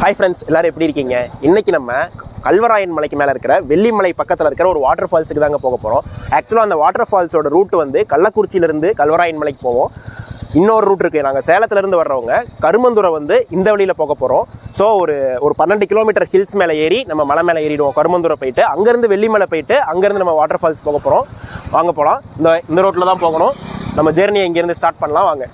Hi friends எல்லோரும் எப்படி இருக்கீங்க? இன்னைக்கு நம்ம கல்வராயன் மலைக்கு மேலே இருக்கிற வெள்ளிமலை பக்கத்தில் இருக்கிற ஒரு வாட்டர் ஃபால்ஸுக்கு தாங்க போக போகிறோம் ஆக்சுவலாக அந்த வாட்டர் ஃபால்ஸோட ரூட் வந்து கள்ளக்குறிச்சியிலேருந்து கல்வராயன் மலைக்கு போவோம். இன்னொரு ரூட் இருக்குது நாங்கள் சேலத்துலேருந்து வர்றவங்க கருமந்துரை வந்து இந்த வழியில் போக போகிறோம் ஸோ ஒரு ஒரு பன்னெண்டு கிலோமீட்டர் ஹில்ஸ் மேலே ஏறி நம்ம மலை மேலே ஏறிடுவோம். கருமந்துரை போயிட்டு அங்கேருந்து வெள்ளிமலை போயிட்டு அங்கேருந்து நம்ம வாட்டர் ஃபால்ஸ் போக போகிறோம் வாங்க போகலாம் இந்த இந்த ரோட்டில் தான் போகணும். நம்ம ஜேர்னியை இங்கேருந்து ஸ்டார்ட் பண்ணலாம். வாங்க.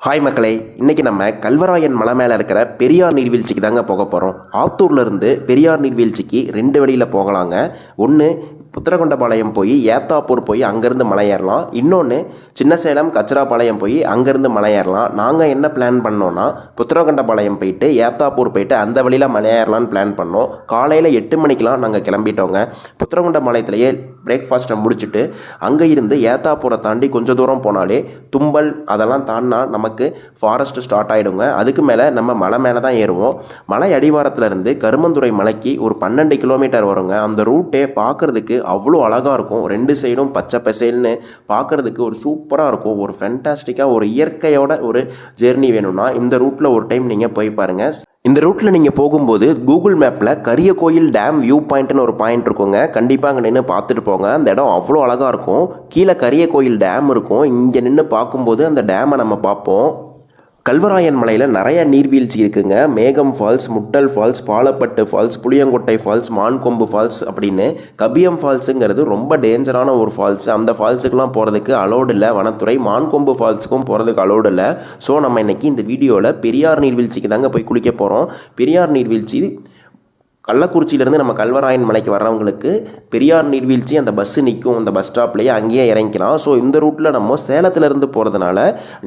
ஹாய் மக்களே இன்றைக்கி நம்ம கல்வராயன் மலை மேலே இருக்கிற பெரியார் நீர்வீழ்ச்சிக்கு தாங்க போக போகிறோம் ஆத்தூர்ல இருந்து பெரியார் நீர்வீழ்ச்சிக்கு ரெண்டு வழியில் போகலாங்க. ஒன்று புத்திரகொண்டபாளையம் போய் ஏத்தாப்பூர் போய் அங்கேருந்து மலை ஏறலாம். இன்னொன்று சின்னசேலம் கச்சராபாளையம் போய் அங்கேருந்து மலை ஏறலாம். நாங்கள் என்ன பிளான் பண்ணோன்னா புத்திரகொண்டபாளையம் போயிட்டு ஏத்தாப்பூர் போயிட்டு அந்த வழியில் மலை ஏறலாம்னு பிளான் பண்ணோம். காலையில் எட்டு மணிக்கெலாம் நாங்கள் கிளம்பிட்டோங்க. புத்திரகொண்டபாளையத்திலேயே பிரேக்ஃபாஸ்ட்டை முடிச்சுட்டு அங்கே இருந்து ஏத்தாப்பூரை தாண்டி கொஞ்சம் தூரம் போனாலே தும்பல் அதெல்லாம் தாண்டினா நமக்கு ஃபாரஸ்ட் ஸ்டார்ட் ஆகிடுங்க அதுக்கு மேலே நம்ம மலை மேலே தான் ஏறுவோம். மலை அடிவாரத்துலேருந்து கருமந்துறை மலைக்கு ஒரு பன்னெண்டு கிலோமீட்டர் வருங்க. அந்த ரூட்டே பார்க்கறதுக்கு அவ்வளோ அழகாக இருக்கும். ரெண்டு சைடும் பச்சை பசேல்னு பார்க்கறதுக்கு ஒரு சூப்பராக இருக்கும். ஒரு ஃபென்டாஸ்டிக்காக ஒரு இயற்கையோட ஒரு ஜேர்னி வேணும்னா இந்த ரூட்டில் ஒரு டைம் நீங்கள் போய் பாருங்கள் இந்த ரூட்டில் நீங்கள் போகும்போது கூகுள் மேப்பில் கரிய கோயில் டேம் வியூ பாயிண்ட்னு ஒரு பாயிண்ட் இருக்குங்க. கண்டிப்பாக அங்கே நின்று பார்த்துட்டு போங்க. அந்த இடம் அவ்வளோ அழகாக இருக்கும். கீழே கரிய கோயில் டேம் இருக்கும். இங்கே நின்று பார்க்கும்போது அந்த டேமை நம்ம பார்ப்போம். கல்வராயன் மலையில் நிறைய நீர்வீழ்ச்சி இருக்குங்க. Megam falls Muttal falls Palapattu falls Puliyankottai falls Mankombu falls அப்படின்னு கபியம் ஃபால்ஸுங்கிறது ரொம்ப டேஞ்சரான ஒரு ஃபால்ஸ் அந்த ஃபால்ஸுக்கெலாம் போகிறதுக்கு அலோடு இல்லை. வனத்துறை மான்கொம்பு ஃபால்ஸுக்கும் போகிறதுக்கு அலோடு இல்லை. ஸோ நம்ம இன்னைக்கு இந்த வீடியோவில் பெரியார் நீர்வீழ்ச்சிக்கு தாங்க போய் குளிக்க போகிறோம் பெரியார் நீர்வீழ்ச்சி கள்ளக்குறிச்சியிலேருந்து நம்ம கல்வராயன் மலைக்கு வர்றவங்களுக்கு பெரியார் நீர்வீழ்ச்சி அந்த பஸ்ஸு நிற்கும் அந்த பஸ் ஸ்டாப்லேயே அங்கேயே இறங்கிக்கலாம். ஸோ இந்த ரூட்டில் நம்ம சேலத்துலேருந்து போகிறதுனால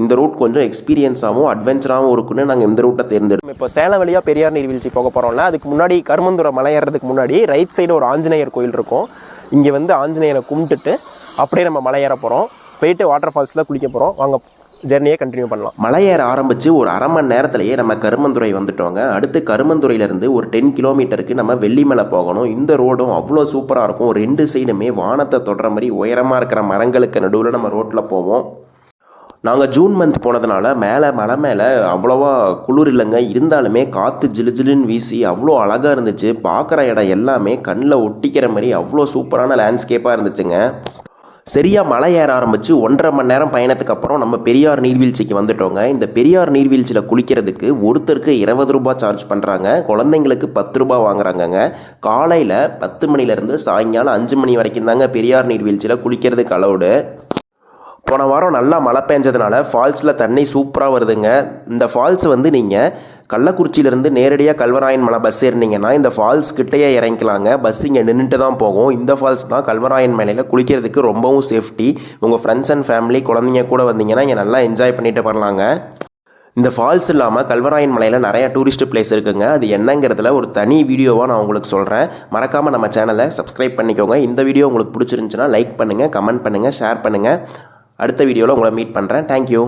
இந்த ரூட் கொஞ்சம் எக்ஸ்பீரியன்ஸாகவும் அட்வென்ச்சராகவும் இருக்குன்னு நாங்கள் இந்த ரூட்டை தேர்ந்தெடுப்போம் இப்போ சேலம் வழியாக பெரியார் நீர்வீழ்ச்சி போக போகிறோம்ல அதுக்கு முன்னாடி கருமந்துரை மலை ஏறுறதுக்கு முன்னாடி ரைட் சைடு ஒரு ஆஞ்சநேயர் கோயில் இருக்கும். இங்கே வந்து ஆஞ்சநேயரை கும்பிட்டுட்டு அப்படியே நம்ம மலை ஏற போகிறோம் போயிட்டு வாட்டர் ஃபால்ஸில் குளிக்க போகிறோம் வாங்க ஜெர்னியை கண்டினியூ பண்ணலாம். மலை ஏற ஆரம்பித்து ஒரு அரை மணி நேரத்திலேயே நம்ம கருமந்துறை வந்துட்டோங்க. அடுத்து கருமந்துறையிலேருந்து ஒரு டென் கிலோமீட்டருக்கு நம்ம வெள்ளிமலை போகணும். இந்த ரோடும் அவ்வளோ சூப்பராக இருக்கும். ரெண்டு சைடுமே வானத்தை தொடர மாதிரி உயரமாக இருக்கிற மரங்களுக்கு நடுவில் நம்ம ரோட்டில் போவோம். நாங்கள் ஜூன் மந்த் போனதுனால மேலே மலை மேலே அவ்வளோவா குளிர் இல்லைங்க. இருந்தாலுமே காற்று ஜிலு ஜிலுன்னு வீசி அவ்வளோ அழகாக இருந்துச்சு. பார்க்குற இடம் எல்லாமே கண்ணில் ஒட்டிக்கிற மாதிரி அவ்வளோ சூப்பரான லேண்ட்ஸ்கேப்பாக இருந்துச்சுங்க. சரியாக மலை ஏற ஆரம்பித்து ஒன்றரை மணி நேரம் பயணத்துக்கு அப்புறம் நம்ம பெரியார் நீர்வீழ்ச்சிக்கு வந்துட்டோங்க. இந்த பெரியார் நீர்வீழ்ச்சியில் குளிக்கிறதுக்கு ஒருத்தருக்கு இருபது ரூபாய் சார்ஜ் பண்ணுறாங்க குழந்தைங்களுக்கு பத்து ரூபாய் வாங்குறாங்கங்க. காலையில் பத்து மணிலேருந்து சாயங்காலம் அஞ்சு மணி வரைக்கும் தாங்க பெரியார் நீர்வீழ்ச்சியில் குளிக்கிறதுக்கு அலௌடு போன வாரம் நல்லா மழை பெஞ்சதுனால ஃபால்ஸில் தண்ணி சூப்பராக வருதுங்க. இந்த ஃபால்ஸ் வந்து நீங்கள் கள்ளக்குறிச்சியிலேருந்து நேரடியாக கல்வராயன் மலை பஸ் ஏறினீங்கன்னா இந்த ஃபால்ஸ் கிட்டேயே இறங்கிக்கலாங்க. பஸ் இங்கே நின்றுட்டு தான் போகும். இந்த ஃபால்ஸ் தான் கல்வராயன் மலையில் குளிக்கிறதுக்கு ரொம்பவும் சேஃப்டி உங்கள் ஃப்ரெண்ட்ஸ் அண்ட் ஃபேமிலி குழந்தைங்க கூட வந்தீங்கன்னா இங்கே நல்லா என்ஜாய் பண்ணிட்டு வரலாங்க. இந்த ஃபால்ஸ் இல்லாமல் கல்வராயன் மலையில் நிறையா டூரிஸ்ட் பிளேஸ் இருக்குங்க. அது என்னங்கிறதுல ஒரு தனி வீடியோவாக நான் உங்களுக்கு சொல்கிறேன் மறக்காமல் நம்ம சேனலை சப்ஸ்கிரைப் பண்ணிக்கோங்க. இந்த வீடியோ உங்களுக்கு பிடிச்சிருந்துச்சுன்னா லைக் பண்ணுங்கள் கமெண்ட் பண்ணுங்கள் ஷேர் பண்ணுங்கள் அடுத்த வீடியோவில் உங்களை மீட் பண்ணுறேன் தேங்க்யூ